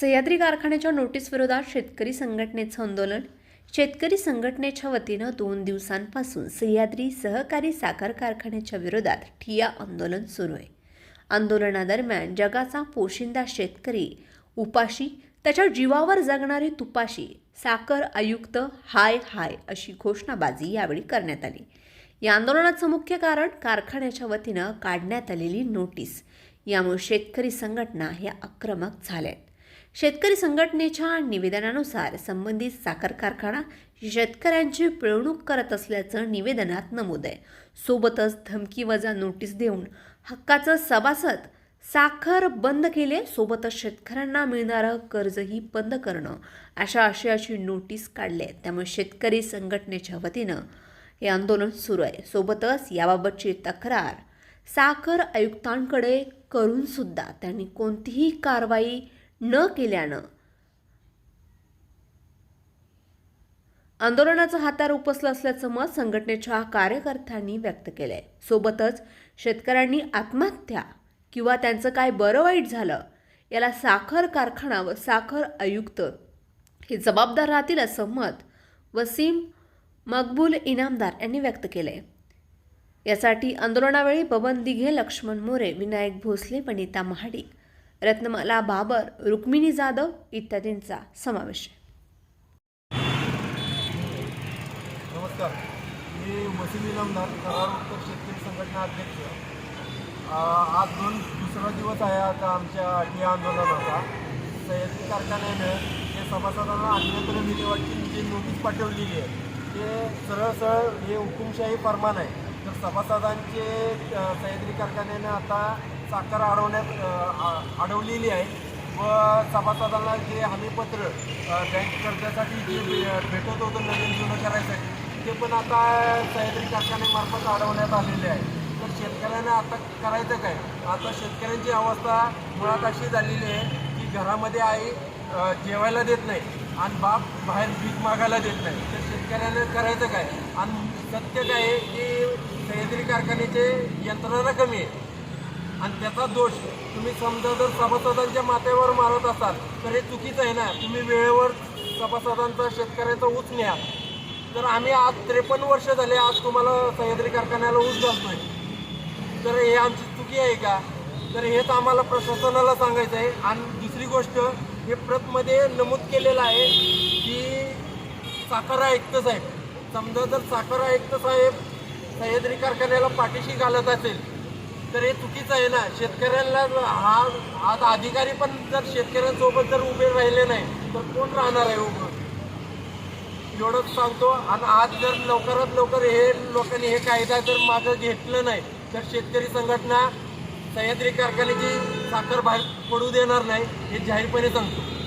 सह्याद्री कारखान्याच्या नोटीसविरोधात शेतकरी संघटनेचं आंदोलन. शेतकरी संघटनेच्या वतीनं दोन दिवसांपासून सह्याद्री सहकारी साखर कारखान्याच्या विरोधात ठिया आंदोलन सुरू आहे. आंदोलनादरम्यान जगाचा पोशिंदा शेतकरी उपाशी त्याच्या जीवावर जगणारी तुपाशी साखर आयुक्त हाय हाय अशी घोषणाबाजी यावेळी करण्यात आली. या आंदोलनाचं मुख्य कारण कारखान्याच्या वतीनं काढण्यात आलेली नोटीस. यामुळे शेतकरी संघटना ह्या आक्रमक झाल्या आहेत शेतकरी संघटनेच्या निवेदनानुसार संबंधित साखर कारखाना शेतकऱ्यांची पिळवणूक करत असल्याचं निवेदनात नमूद आहे. सोबतच धमकी वजा नोटीस देऊन हक्काचं सभासद साखर बंद केले सोबतच शेतकऱ्यांना मिळणारं कर्जही बंद करणं अशा आशयाची नोटीस काढली आहे. त्यामुळे शेतकरी संघटनेच्या वतीनं हे आंदोलन सुरू आहे. सोबतच याबाबतची तक्रार साखर आयुक्तांकडे करूनसुद्धा त्यांनी कोणतीही कारवाई न केल्यानं. आंदोलनाचं हातार उपसलं असल्याचं मत संघटनेच्या कार्यकर्त्यांनी व्यक्त केलंय. सोबतच शेतकऱ्यांनी आत्महत्या किंवा त्यांचं काय बरं वाईट झालं याला साखर कारखाना व साखर आयुक्त हे जबाबदार राहतील असं मत वसीम मकबूल इनामदार यांनी व्यक्त केलंय. यासाठी आंदोलनावेळी बबन दिघे लक्ष्मण मोरे विनायक भोसले वनिता महाडिक रत्नमाला बाबर रुक्मिणी जाधव इत्यादींचा समावेश नमस्कार. मी वसीम इनामदार करार उत्तर शेतकरी संघटना अध्यक्ष. आज दोन दुसरा दिवस आहे आता आमच्या या आंदोलनाचा. सह्याद्री कारखान्याने जे सभासदांना अन्यत्र विल्हेवाटची जी नोटीस पाठवलेली आहे ते सरळ सरळ हे हुकुमशाही फरमान आहे. तर सभासदांचे सह्याद्री कारखान्यानं आता साखर अडवण्यात अडवलेली आहे. व सभासदांना जे हमीपत्र बँक कर्जासाठी जे भेटत होतं नवीन जुनं करायसाठी ते पण आता सह्याद्री कारखान्यामार्फत अडवण्यात आलेले आहे. तर शेतकऱ्यांना आता करायचं काय? आता शेतकऱ्यांची अवस्था मुळात अशी झालेली आहे की घरामध्ये आई जेवायला देत नाही. आणि बाप बाहेर पीक मागायला देत नाही. तर शेतकऱ्याला करायचं काय? आणि सत्य काय आहे की सह्याद्री कारखान्याचे यंत्रणा कमी आहे. आणि त्याचा दोष तुम्ही समजा जर सभासदांच्या माथ्यावर मारत असाल तर हे चुकीचं आहे ना? तुम्ही वेळेवर सभासदांचा शेतकऱ्याचा ऊस न्या. तर आम्ही आज त्रेपन्न वर्ष झाले आज तुम्हाला सह्याद्री कारखान्याला ऊस घालतोय. तर हे आमची चुकी आहे का? तर हेच आम्हाला प्रशासनाला सांगायचं आहे. आणि दुसरी गोष्ट हे प्रतमध्ये नमूद केलेलं आहे की साखर आयुक्त साहेब समजा जर साखर आयुक्त साहेब सह्याद्री कारखान्याला पाठीशी घालत असेल तर हे चुकीचं आहे ना? शेतकऱ्यांना हा आज अधिकारी पण जर शेतकऱ्यांसोबत जर उभे राहिले नाही तर कोण राहणार आहे उभं? एवढंच सांगतो. आणि आज जर लवकरात लवकर हे लोकांनी हे कायदा जर मागं घेतलं नाही तर शेतकरी संघटना सह्याद्री कारखान्याची साखर बाहेर पडू देणार नाही हे जाहीरपणे सांगतो.